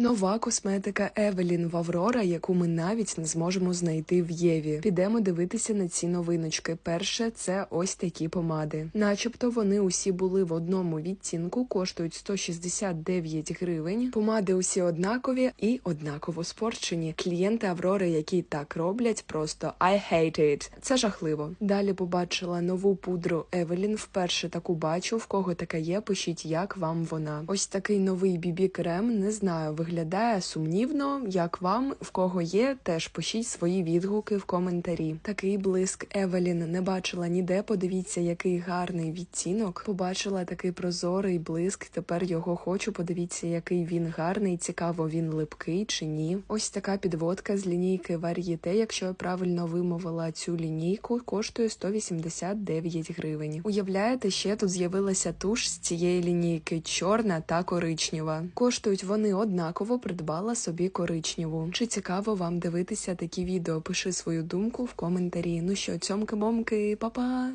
Нова косметика Евелін в Аврора, яку ми навіть не зможемо знайти в Єві. Підемо дивитися на ці новиночки. Перше це ось такі помади. Начебто вони усі були в одному відтінку, коштують 169 гривень. Помади усі однакові і однаково спорчені. Клієнти Аврори, які так роблять, просто I hate it. Це жахливо. Далі побачила нову пудру Евелін. Вперше таку бачу. В кого така є, пишіть, як вам вона. Ось такий новий бібі крем. Не знаю, виглядає сумнівно. Як вам в кого є, теж пишіть свої відгуки в коментарі. Такий блиск Евелін не бачила ніде. Подивіться, який гарний відтінок. Побачила такий прозорий блиск. Тепер його хочу. Подивіться, який він гарний. Цікаво, він липкий чи ні. Ось така підводка з лінійки Varieté, якщо я правильно вимовила цю лінійку, коштує 189 гривень. Уявляєте, ще тут з'явилася туш з цієї лінійки, чорна та коричнева. Коштують вони однаково, придбала собі коричневу. Чи цікаво вам дивитися такі відео? Пиши свою думку в коментарі. Ну що, цьомки-бомки, па-па!